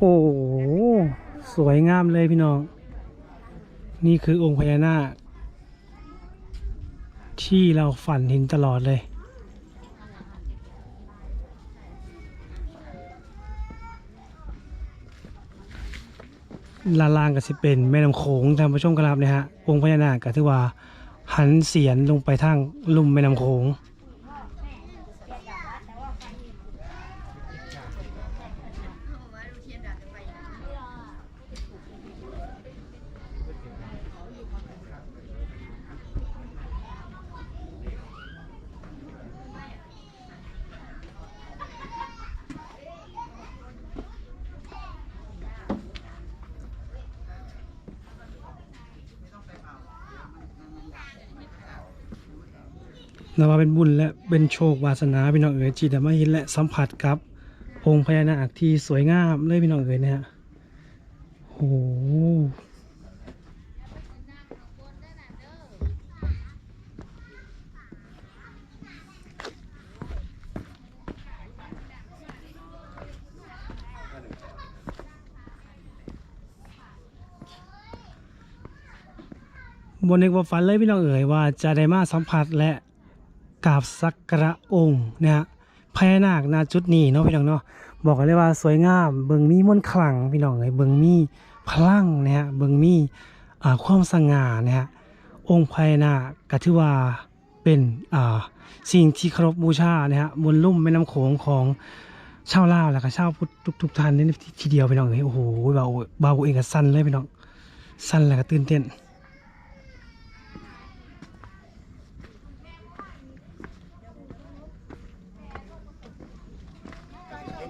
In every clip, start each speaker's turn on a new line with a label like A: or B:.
A: ห สวยงามเลยพี่น้อง นี่คือองค์พญานาคที่เราฝันเห็นตลอดเลย ลาลางก็สิเป็นแม่น้ำโขงท่านผู้ชมกรับนะฮะ องค์พญานาคก็ถือว่าหันเสียนลงไปทางลุ่มแม่น้ำโขง นับว่าเป็นบุญและเป็นโชควาสนาพี่น้องเอ๋ยที่ได้มาเห็นและสัมผัสกับองค์พญานาคที่สวยงามเลยพี่น้องเอ๋ยนะฮะโอ้โหบนในความฝันเลยพี่น้องเอ๋ยว่าจะได้มาสัมผัสและ กราบสักการะองค์นะฮะพญานาคณจุดนี้เนาะพี่น้องเนาะบอกกันเลยว่าสวยงามเบิงมีมนต์ขลังพี่น้องเอ้ยเบิงมีพลังนะฮะเบิงมีความสง่านะฮะองค์พญานาคก็ถือว่าเป็นอ่าสิ่งที่เคารพบูชานะฮะบนลุ่มแม่น้ำโขงของชาวลาวแล้วก็ชาวพุทธทุกๆท่านนี่ทีเดียวพี่น้องเอ้ยโอ้โหเบาเบาเองก็สั้นเลยพี่น้องสั้นแล้วก็ตื่นเต้น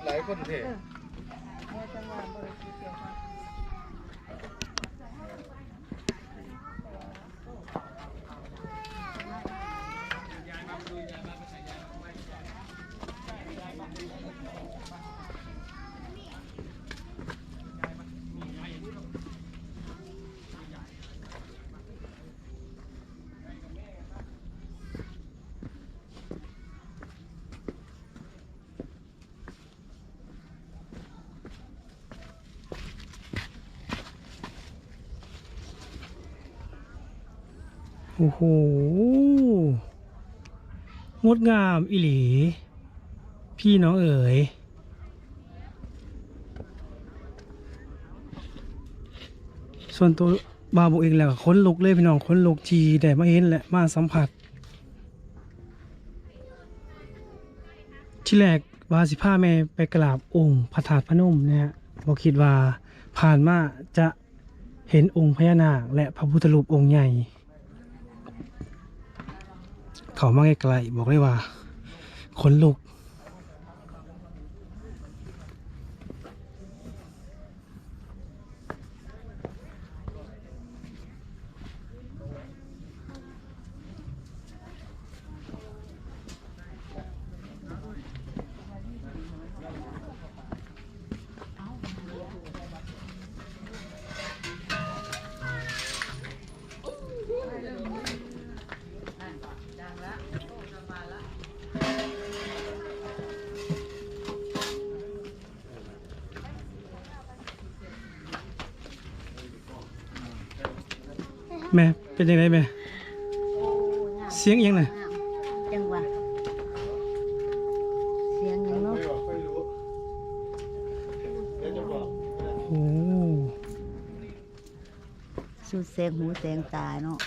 B: หลายคนเถ
A: โอ้โห งดงามอิหลี พี่น้องเอ๋ยส่วนตัวบาบุเองแหล้วก็ค้นลุกเลยพี่น้องค้นลุกทีแต่มาเห็นแหละมาสัมผัส ที่แรกวาสิพาแม่ไปกราบองค์พระธาตุพนมนะฮะบอกคิดว่าผ่านมาจะเห็นองค์พญานาคและพระพุทธรูปองค์ใหญ่ เขามาไกลๆบอกได้ว่าขนลุก แม่เป็นยังไงแม่ เสียงเอียงน่ะ
C: จังหวะเสียงยังเนาะ
B: ไม่บอกไม่รู้เดี๋ยวจะบอก
A: โอ้
C: สุดแสงหูแสงตาเนาะ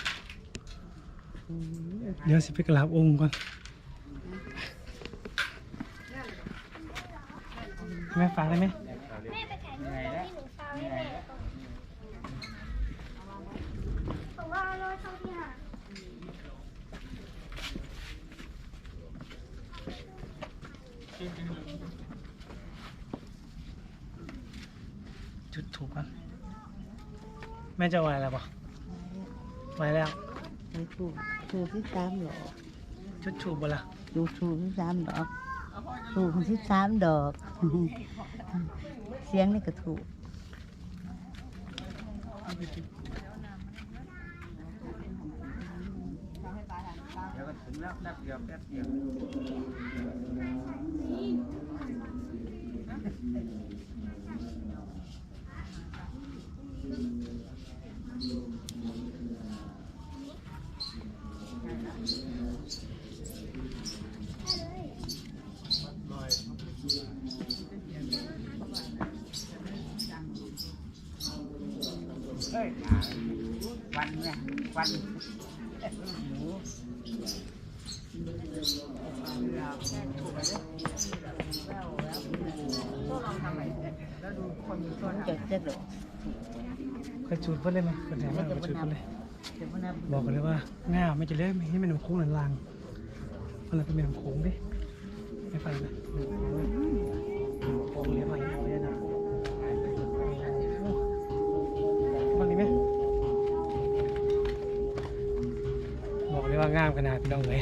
A: เดี๋ยวสิไปกราบองค์ก่อนแม่ฟังได้ไหม
D: ผมว่าร้อยเท่าที่หา
A: จุดถูกกันแม่จะไหวแล้วปะไหวแล้ว
C: ไปถูกถูกที่สามดอก
A: จุดถูกบ่ละ
C: ถูกถูกที่สามดอกถูกที่สามดอก เสียงนี่ก็ถูก
B: เดี๋ยวก็ถึงแล้วแป๊บเดียวแป๊บเดียว
C: ยวัน เนี่ยวันหนูเราแค่ถูกเลยวแล้วก็ลองทำใหม่แล้วดูคนคนจะจะโดด
A: กระจุดเพิ่นเลยไหมกระแถมกระจุดเพิ่นเลย
C: บ
A: อกกันเลยว่าง่าไม่จะเล่นให้ม่น้ำโค้งหลังลางมันเลยเป็นแม่น้ำโค้งดิไม่ไปนะแม่น้ำโค้งเลยแม่น้ำโค้งเลี้ยงม ว่างามขนาดพี่น้องเลย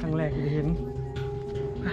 A: ครั้งแรกที่เห็นอะ